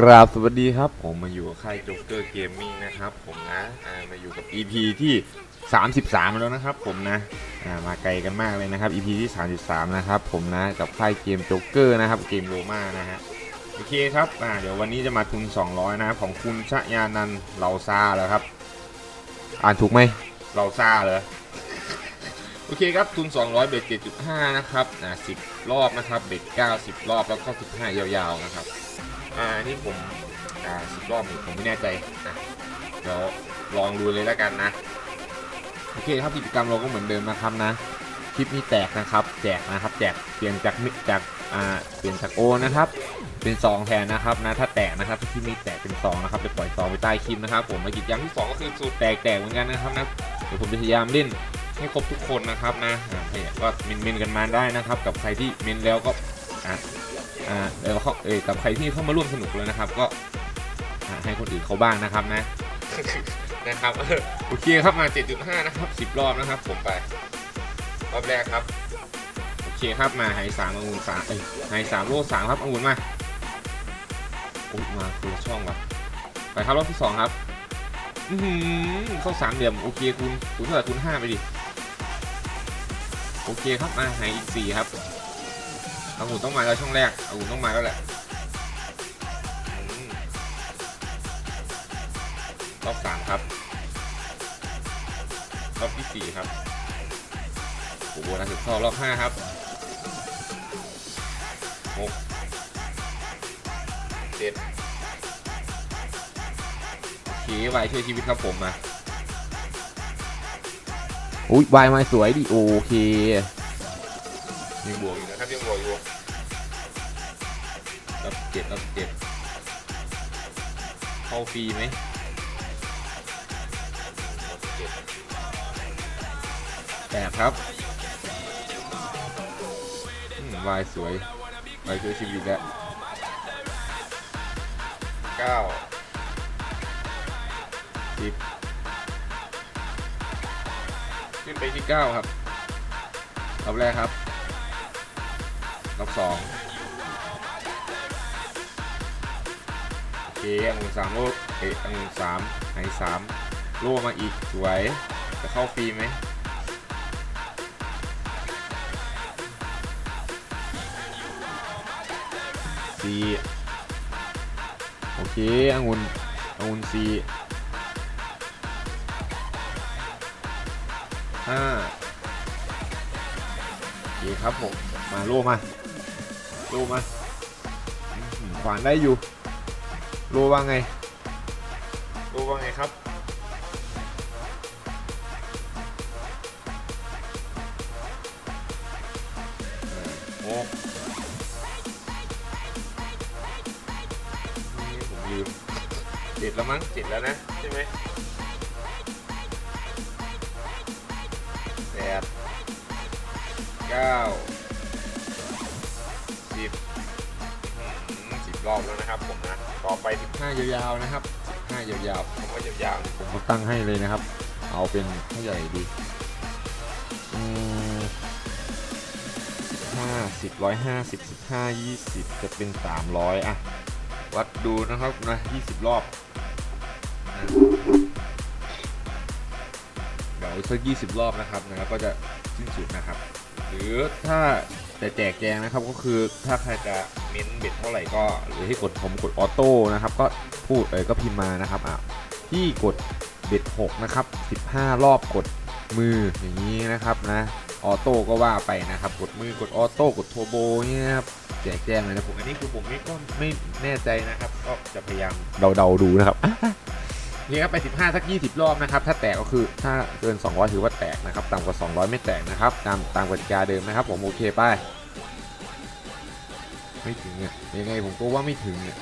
กราบสวัสดีครับ ผมมาอยู่กับค่ายจ็กเกอร์เกมมิ่งนะครับ ผมนะอ่ามาอยู่กับ EP ที่ 33 แล้วนะครับ ผมนะอ่ามาไกลกันมากเลยนะครับ EP ที่ 33 นะครับ ผมนะกับค่ายเกมจ็กเกอร์นะครับเกมโรมานะฮะโอเคครับอ่าเดี๋ยววันนี้จะมาทุน 200 นะครับของคุณชยานันเหลาซาแล้วครับ อ่านถูกไหมเหลาซาเหรอโอเคครับทุน 200 เบ็ด 7.5 นะครับอ่า10 รอบนะครับ เบ็ด 90 รอบแล้วก็ 15 ยาวๆนะครับ อ่านี่ผมอ่า10รอบนี่ผมไม่แน่ใจนะเดี๋ยวลองดูเลยแล้วกันนะ โอเคครับกิจกรรมเราก็เหมือนเดิมนะครับนะ คลิปนี้แตกนะครับ แจกนะครับ แจกเปลี่ยนจากมิจากอ่าเปลี่ยนจากโอนะครับ เป็นซองแทนนะครับนะ ถ้าแตกนะครับที่มีแตกเป็นซองนะครับจะปล่อยซองไปใต้คลิปนะครับ ผมและกิจกรรมที่สองก็คือสูตรแตกแตกเหมือนกันนะครับนะเดี๋ยวผมจะพยายามเล่นให้ครบทุกคนนะครับนะอ่าเนี่ยก็เมนเมนกันมาได้นะครับ กับใครที่เมนแล้วก็อ่า อ่าเดี๋ยวเขาเอยกับใครที่เข้ามาร่วมสนุกเลยนะครับ ก็อ่าให้คนอื่นเขาบ้างนะครับนะ นะครับเออโอเคครับมา 7.5 นะครับ 10 รอบนะครับ ผมไป รอบแรกครับ โอเคครับมาไฮสามองุ่นสามเอ้ยไฮสามโลสามครับองุ่นมาอุ้ยมาคนละช่องว่ะไปครับรอบที่สองครับ อือหือเข้าสามเหลี่ยมโอเคคูณคูณเท่าไหร่คูณห้าไปดิ โอเคครับมาหายอีกสี่ครับเอาหุ่นต้องมาแล้วช่องแรกอาหุ่นต้องมาแล้วแหละรอบสามครับรอบที่สี่ครับโอ้โหนะถึงข้ารอบห้าครับหกเจ็ดโอเควช่วยชีวิตครับผมมาอุ้ยวายมาสวยดิโอเค ยังบวกอยู่นะครับยังบวกอยู่รับเจ็ดรับเจ็ดเข้าฟรีไหมรับเจ็ดแปดครับอืมวายสวยวายช่วยชีวิตแล้วเก้าสิบขึ้นไปที่9ครับรอบแรกครับ รอบสองโอเคอังุนสามโลเอะอังุนสามไอสามโลมาอีกสวย จะเข้าฟรีไหมสี่โอเคอังุนอังุนสี่ห้าโอเคครับผม มาโลมา โลมาขวานได้อยู่โลว่าไงโลว่าไงครับโอ้นี่ผมลืมเจ็ดแล้วมั้งเจ็ดแล้วนะ ใช่ไหมแปดเก้า รอบแล้วนะครับผมนะต่อไปสิบห้ายาวๆนะครับสิบห้ายาวๆผมว่ายาวๆผมก็ตั้งให้เลยนะครับ เอาเป็นเท่าใหญ่ดีอืมสิบห้าสิบร้อยห้าสิบสิบห้ายี่สิบจะเป็นสามร้อยอะวัดดูนะครับนะยี่สิบรอบนะเดี๋ยวสักยี่สิบรอบนะครับนะครับ ก็จะสิ้นสุดนะครับ หรือถ้า จะแจกแจงนะครับก็คือถ้าใครจะเม้นเบ็ดเท่าไหร่ก็หรือให้กดผมกดออโต้นะครับก็พูดเออก็พิมพ์มานะครับอะที่กดเบ็ด6นะครับ15 รอบกดมืออย่างนี้นะครับนะออโต้ก็ว่าไปนะครับ กดมือกดออโต้กดโทรโบเนี่ยครับแจกแจงเลยนะผมอันนี้คือผมไม่ก็ไม่แน่ใจนะครับ ก็จะพยายามเดาๆดูนะครับ นี่ครับไป 15 สัก 20 รอบนะครับ ถ้าแตกก็คือถ้าเกิน 200 ถือว่าแตกนะครับ ต่ำกว่า 200 ไม่แตกนะครับ ตามตามกติกาเดิมนะครับ ผมโอเคไป้ายไม่ถึงอะยังไงผมก็ว่าไม่ถึงอะ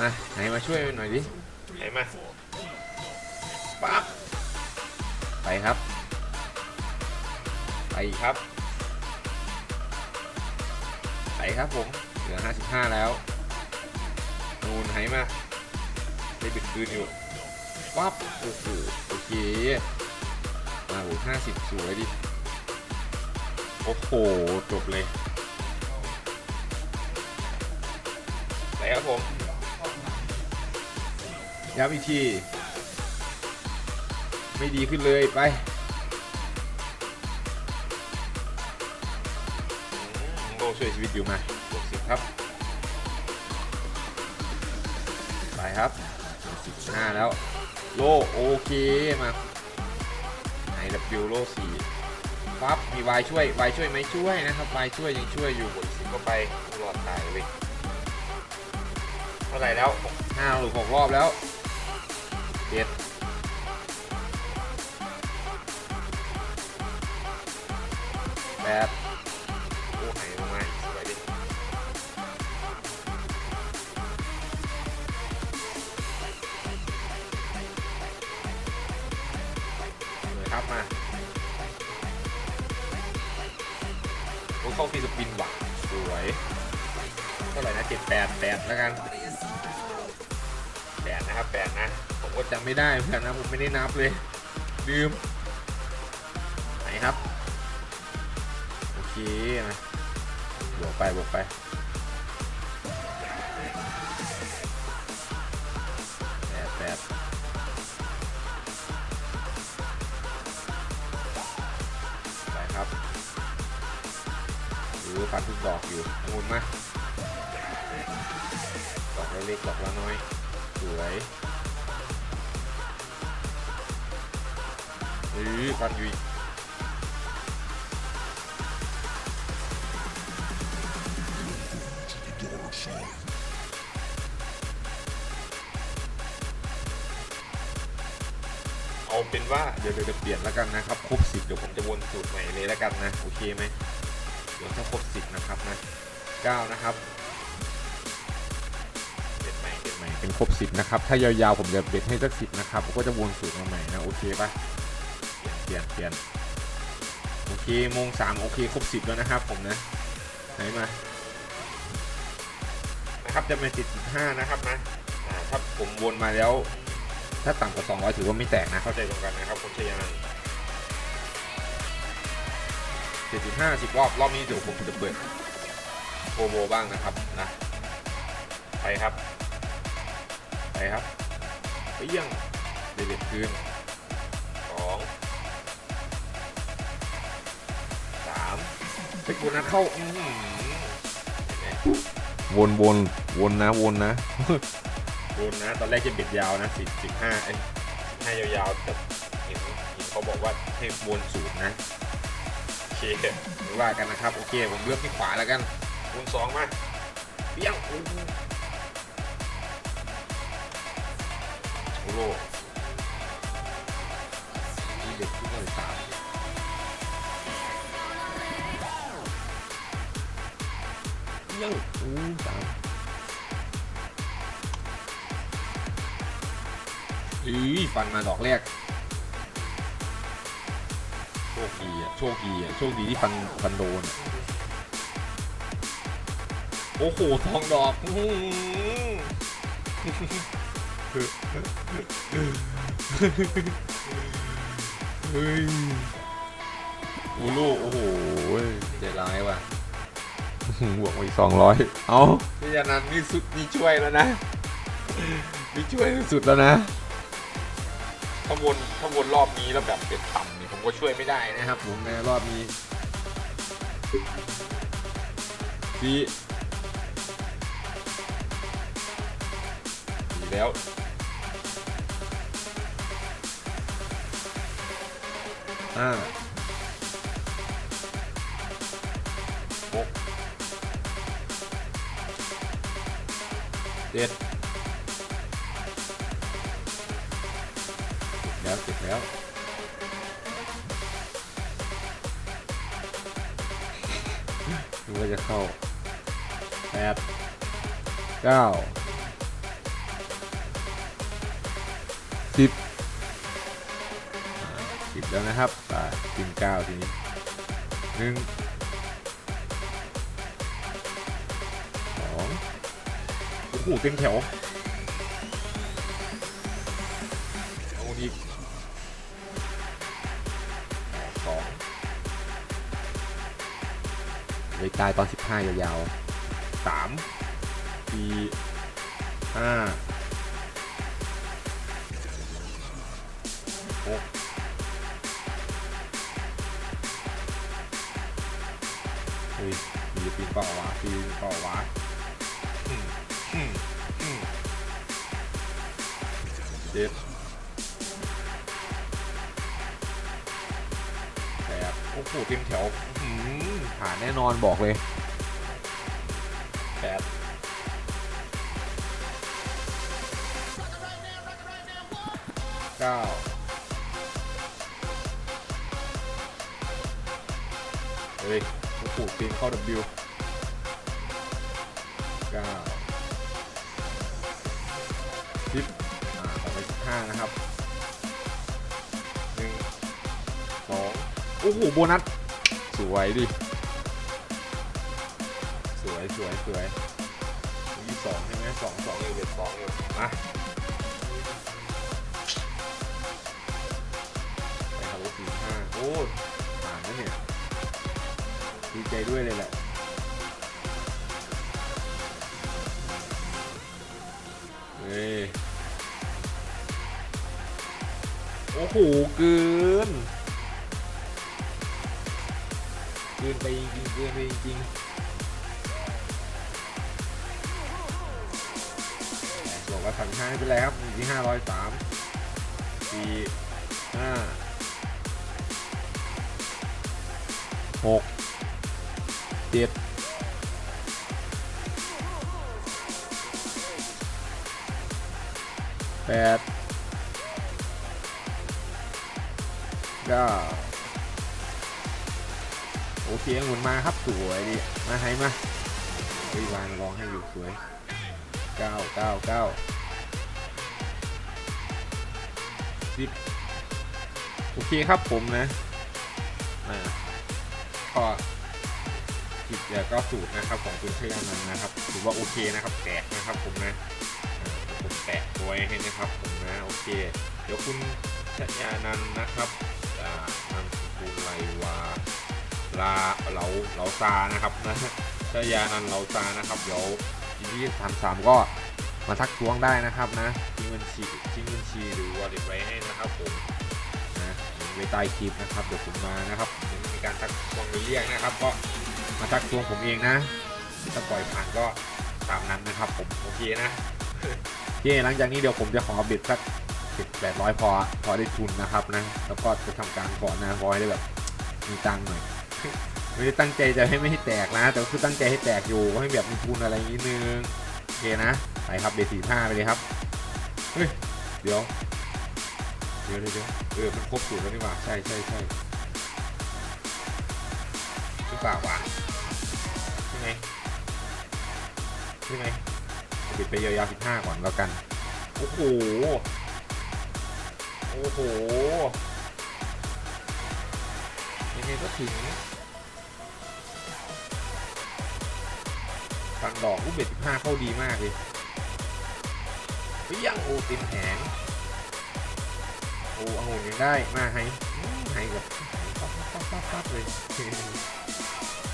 มาไหนมาช่วยหน่อยดิไหนมาปั๊บไปครับ ไปอีกครับ ไปครับผม เหลือ 55 แล้วนูนไหมา ได้บิดคืนอยู่ปั๊บโอ้โหโอเคมาโอ้ห้าสิบสวยดิ โอ้โห จบเลยไหนครับผม ย้ำอีกที ไม่ดีขึ้นเลยไปโลช่วยชีวิตอยู่มาบวกสิบครับ ห้าแล้ว โลโอเคมาไอวโลสี่ปั๊บมีวายช่วยวายช่วยไหมช่วยนะครับวายช่วยยังช่วยอยู่บวกสิบก็ไปรอดตายเลยเท่าไหร่แล้วห้าหรือหกรอบแล้วเจ็ดแปด แล้วกันแปดนะครับแปดนะ ผมก็จำไม่ได้เหมือนกันนะผมไม่ได้นับเลย ลืม ไหนครับ โอเคมาบวกไปบวกไปแปดแปดไปครับหรือฟันทุกดอกอยู่องุ่นมา ดอกละเล็กดอกละน้อย สวยหรือฟันอยู่เอาเป็นว่าเดี๋ยวเดี๋ยวจะเปลี่ยนแล้วกันนะครับ ครบสิบเดี๋ยวผมจะวนสูตรใหม่เลยแล้วกันนะ โอเคไหมเดี๋ยวถ้าครบสิบนะครับนะเก้านะครับ เบ็ดใหม่เป็นครบสิบนะครับ ถ้ายาวๆผมจะเบ็ดให้สักสิบนะครับผมก็จะวนสูตรมาใหม่นะโอเคปะเปลี่ยนเปลี่ยนเปลี่ยนโอเคโมงสามโอเคครบสิบแล้วนะครับผมนะไหนมานะครับจะเป็นสิบห้านะครับนะถ้าผมวนมาแล้ว ถ้าต่ำกว่า200ถือว่าไม่แตกนะเข้าใจตรงกันนะครับคุณชยานันท์75 10รอบรอบนี้เดี๋ยวผมจะเปิดโปรโมบ้างนะครับนะไปครับ ไปครับไปเยี่ยงเด็ดๆคืนสองสามไปกดนัดเข้าอื้อหือเห็นไหมวนวนวนนะวนนะโดนนะ ตอนแรกจะเบ็ดยาวนะสิบสิบห้าไอ้ห้ายาวๆแต่เห็นเห็นเขาบอกว่าให้วนสูตรนะโอเคไม่ว่ากันนะครับ โอเค ผมเลือกที่ขวาแล้วกันวนสองมาเปี้ยง โอ้โหโอ้โหที่เด็กที่เลยสามเปี้ยงโอ้สามอือฟันมาดอกแรก โชคดีอะ โชคดีอะ โชคดีที่ฟันฟันโดน โอ้โหทองดอกอ เฮ้ยอ้โหโอ้โหใจร้ายว่ะบวกมาอีกสองร้อยเอาพี่ยานันนี่สุดนี่ช่วยแล้วนะนี่ช่วยสุดแล้วนะถ้าวนถ้าวนรอบนี้แล้วแบบเป็นต่ำนี่ผมก็ช่วยไม่ได้นะครับผมในรอบนี้ดีดีแล้ว ห้าหกเจ็ดแล้วเจ็ดแล้วดูว่าจะเข้าแปดเก้า แล้วนะครับไปถึงเก้าทีนี้หนึ่งสองโอ้โหเต็มแถวเอาอีกสองเลยตายตอนสิบห้ายาวสามสี่ห้าหก ยฟิลิปปินเปล่าวะปปินเปล่าวะเจ็ดแปดโอ้โหเต็มแถวอื้อหือผ่านแน่นอนบอกเลยแปดเก้าเฮ้ย โอ้โหปีนเข้า W เก้าสิบอ่าต่อไปสิบห้านะครับหนึ่งสองโอ้โห โบนัส สวยดิ สวยสวยสวยยี่สองใช่ไหมสองสองเอเวทสองเอวมาไปครับสี่ห้าโอ้ผ่านแล้วเนี่ย ดีใจด้วยเลยแหละเฮ้ยโอ้โหเกินเกินไปจริงๆเกินไปจริงๆบอกว่าสั่งห้าไม่เป็นไรครับอยู่ที่ห้าร้อยสามสี่ห้าหก จ็ดแปดเก้าโอเคหมุนมาครับสวยดิมาให้มาเฮ้ยวางลองให้อยู่สวยเก้าเก้าเก้าสิบโอเคครับผมนะอ่าก็ จิตเดียวก็สูตรนะครับของคุณชยานันท์นะครับถือว่าโอเคนะครับแตกนะครับผมนะผมแตะไว้ให้นะครับผมนะโอเค เดี๋ยวคุณชยานันท์นะครับอ่านามสกุลไรวาลาเหลาเหลาซานะครับนะชยานันท์เหลาซานะครับเดี๋ยวที่สามสามก็มาทักท้วงได้นะครับนะทิ้งบัญชีทิ้งบัญชีหรือวอลเล็ตไว้ให้นะครับผมนะไว้ใต้คลิปนะครับเดี๋ยวผมมานะครับมีการทักทวงหรือเรียกนะครับก็ มาทักทวงผมเองนะถ้าปล่อยผ่านก็ตามนั้นนะครับ ผมโอเคนะโอเคหลังจากนี้เดี๋ยวผมจะขอเบ็ดสักเจ็ดแปดร้อยพอพอได้ทุนนะครับนะ แล้วก็จะทำการก่อนะพอได้แบบมีตังค์หน่อยไม่ได้ตั้งใจจะให้ไม่ให้แตกนะ แต่ก็คือตั้งใจให้แตกอยู่ให้แบบมีทุนอะไรอย่างนี้นึงโอเคนะไปครับเบสี่ห้าไปเลยครับเฮ้ยเดี๋ยวเดี๋ยวเดี๋ยวเดี๋ยวเออมันครบสูตรแล้วนี่หว่าใช่ใช่ใช่ ปล่าวะใช่ไหมใช่ไหมปิดไปยาวๆสิบห้าก่อนแล้วกัน โอ้โห โอ้โห ยังไงก็ถึงฟังดอกรูปเบ็ดสิบห้าเข้าดีมากเลยเฮ้ยยังโอเต็มแผงโอ้เอาหุ่นยังได้มาให้อืมให้กับปั๊บปั๊บปั๊บปั๊บเลย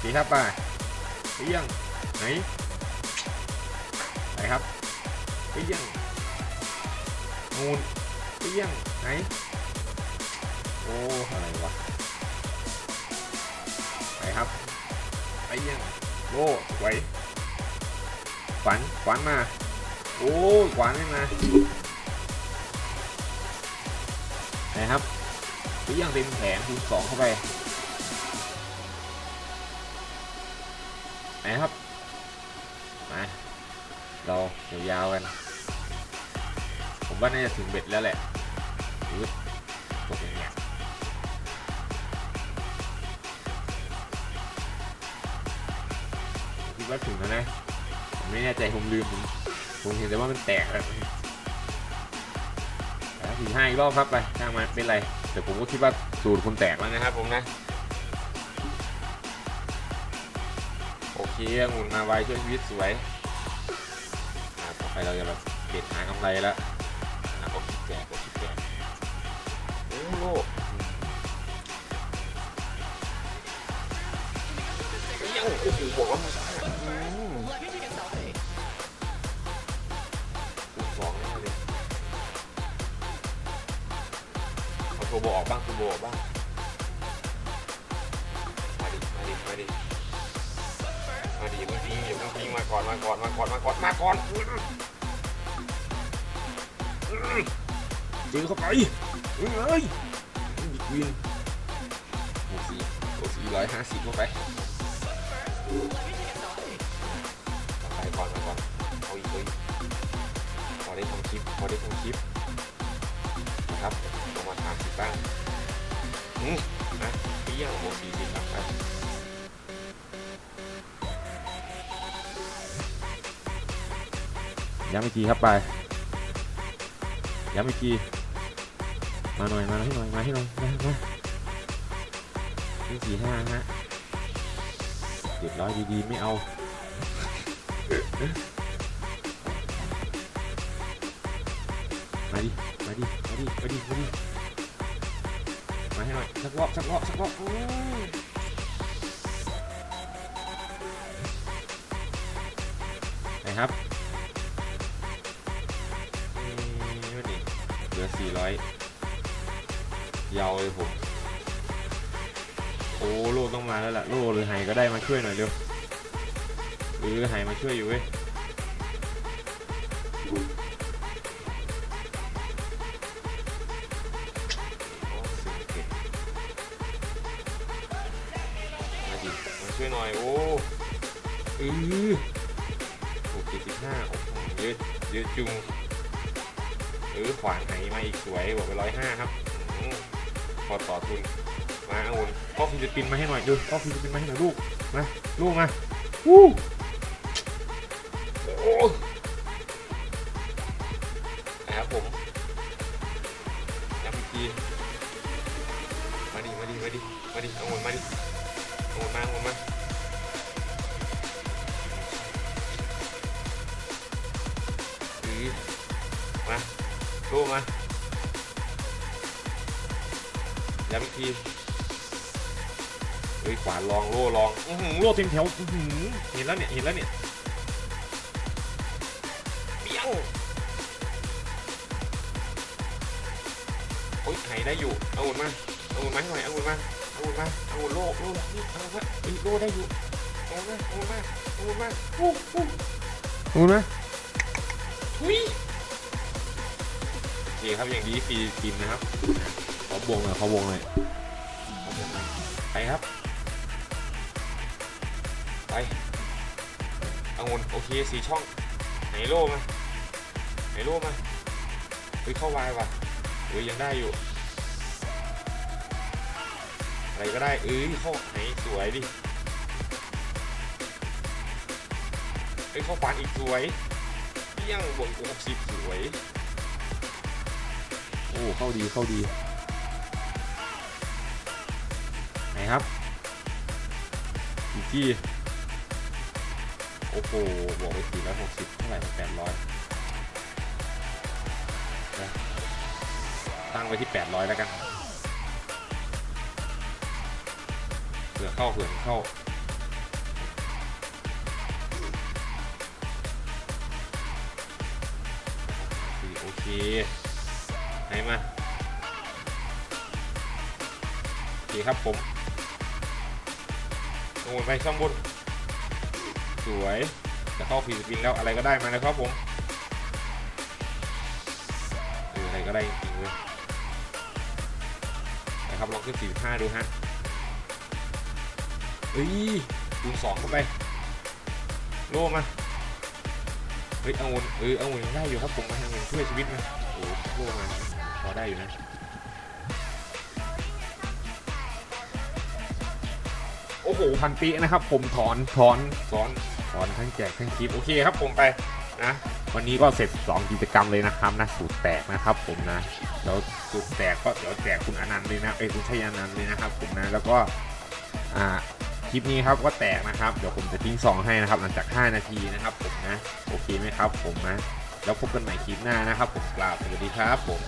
ดีครับป่ะเปี้ยงไหนไหนครับเปี้ยงงูนเปี้ยงไหนโอ้อะไรวะไหนครับเปี้ยงโอ้สวยขวัญขวัญมาโอ้ขวัญไม่มานครับหรือยังเต็มแผงคูณสองเข้าไป ยาวๆกัน ผมว่าน่าจะถึงเบ็ดแล้วแหละอุ๊ยตกอย่างเงี้ยคิดว่าถึงแล้วนะผมไม่แน่ใจผมลืมผมผมเห็นแต่ว่ามันแตกแล้วสี่ห้าอีกรอบครับไปช่างมันเป็นไรเดี๋ยวผมก็คิดว่าสูตรคุณแตกแล้วนะครับผมนะโอเคองุ่นมาไวช่วยชีวิตสวยอ่าต่อไป เราจะแบบเด็ดหากำไรแล้วนะก็คิดแก่ก็คิดแก่โอ้โลกยังโอ้โหบอกว่ามาสายคูณสองน่เลยเอาโทรโบออกบ้างคูณโบออกบ้างมาดิมาดิมาดิมาดิเพิ่อเพิ่งมาก่อนมาก่อนมาก่อนมาก่อนมาก่อน ดึงเข้าไปดึงเลยบิ๊กวินโอ้สี่โอ้สี่ร้อยห้าสิบเข้าไปไปก่อนมาก่อนเอาอีกเลยพอได้ทำคลิปพอได้ทำคลิปนะครับเรามาถามสิบ้างอืมนะพี่ยังโมสี่สิบครับไปย้ำอีกทีครับไป ย้ำอีกที มาหน่อย มาให้หน่อย มาให้หน่อย มามานี่สี่ห้าฮะเจ็ดร้อยดีๆ ไม่เอามาดิ มาดิ มาดิ มาดิ มาดิ มาให้หน่อย สักรอบ สักรอบ สักรอบอู้ไหนครับ สี่ร้อยยาวเลยผม โอ้โลต้องมาแล้วล่ะ โลหรือไฮก็ได้มาช่วยหน่อยเร็วหรือไฮมาช่วยอยู่เว้ยมาดิมาช่วยหน่อย โอ้อือโอเคสิบห้าโอ้โหเยอะเยอะจุง เออขวานไหมาอีกสวยบอกไปร้อยห้าครับอพอต่อทุนมาเอาวนพ่อฟิลิปปินมาให้หน่อยดูพ่อฟิลิปปินมาให้หน่อยลูกมาลูกมาวู้ ย้ำอีกทีเฮ้ยขวานลองโล่ลองอื้อหือโล่เต็มแถวอื้อหือเห็นแล้วเนี่ยเห็นแล้วเนี่ยเปี้ยงโอ๊ยไหได้อยู่เอาหมดมาเอาหมดมาให้หน่อยเอาหมดมาเอาหมดมาเอาหมดโล่โล่นี่เอาหมดมาเอ้ยโล่ได้อยู่เอาหมดมาเอาหมดมาเอาหมดมาอู้อู้เอาหมดมาทุยโอเคครับอย่างนี้ฟรีกินนะครับ ขอบวงเลยขอบวงเขอบวงเลยไปครับ ไปอางุนโอเคสี่ช่อง ไหนโล่มาไหนโล่มาเฮ้ยเข้าวายว่ะเฮ้ยยังได้อยู่ อะไรก็ได้เอ้ยเข้าไหนสวยดิเอ้ยเข้าปานอีกสวยเปี้ยงบวกหกสิบสวย โอ้เข้าดีเข้าดี ครับอีกที่โอ้โหบวกไปสี่ร้อยหกสิบเท่าไหร่แปดร้อยตั้งไว้ที่แปดร้อยแล้วกันเผื่อเข้าเผื่อเข้าโอเคไหนมาโอเคครับผม ลงไปช่องบน สวยจะเข้าฟีสปริงแล้วอะไรก็ได้มาแล้วครับผมเอออะไรก็ได้จริงเลยนะครับลองขึ้น45 ดูฮะเฮ้ยคูณสองเข้าไป โล่มาเฮ้ยเอาวนเออเอาวนยังได้อยู่ครับผมมาทางเงินช่วยชีวิตมาโอ้โหโล่มาพอได้อยู่นะ โอ้โหพันปีนะครับ ผมถอนถอนถอนถอนทั้งแจกทั้งคลิปโอเคครับผมไปนะวันนี้ก็เสร็จ 2 กิจกรรมเลยนะครับนะสูตรแตกนะครับผมนะแล้วสูตรแตกก็เดี๋ยวแจกคุณอนันต์เลยนะเอ้คุณชัยอนันต์เลยนะครับผมนะแล้วก็อ่าคลิปนี้ครับก็แตกนะครับเดี๋ยวผมจะทิ้งซองให้นะครับหลังจาก 5 นาทีนะครับผมนะโอเคไหมครับผมนะแล้วพบกันใหม่คลิปหน้านะครับผมกราบสวัสดีครับผม